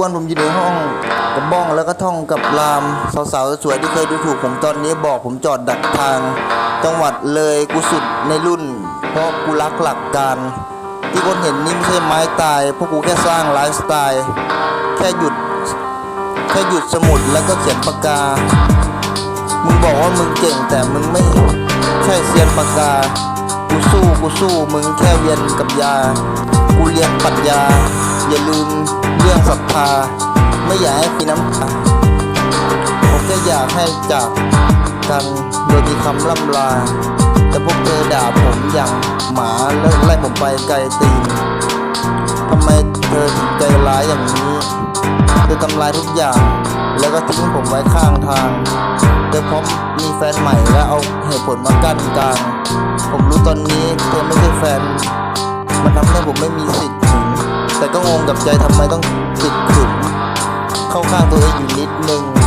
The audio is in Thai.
วันผมอยู่ในห้องกับบ้องแล้วก็ท่องกับราม สาวๆสวยที่เคยดูถูกผมตอนนี้บอกผมจอดดักทาง จังหวัดเลยกูสุดในรุ่น เพราะกูรักหลักการ ที่คนเห็นนี่ไม่ใช่ไม้ตายพวกกูแค่สร้างไลฟ์สไตล์ แค่หยุด แค่หยุดสมุดแล้วก็เขียนปากกา มึงบอกว่ามึงเก่งแต่มึงไม่ใช่เซียนปากกา กูสู้กูสู้มึงแค่เวียนกับยา กูเรียนปรัชญา อย่าลืมเรื่องศรัทธา ไม่อยากให้มีน้ำตาผมแค่อยากให้จากกันโดยมีคำล่ำลา แต่พวกเธอด่าผมอย่างหมาแล้วไล่ผมไปไกลตีนทำไมเธอถึงใจร้ายอย่างนี้เธอทำลายทุกอย่าง แล้วก็ทิ้งผมไว้ข้างทางเธอพร้อมมีแฟนใหม่แล้วเอาเหตุผลมากั้นกลาง ผมรู้ตอนนี้เธอไม่ใช่แฟน มันทำให้ผมไม่มีสิทธิ์ แต่ก็งงกับใจทำไมต้องติดขึงเข้าข้างตัวเองอยู่นิดนึง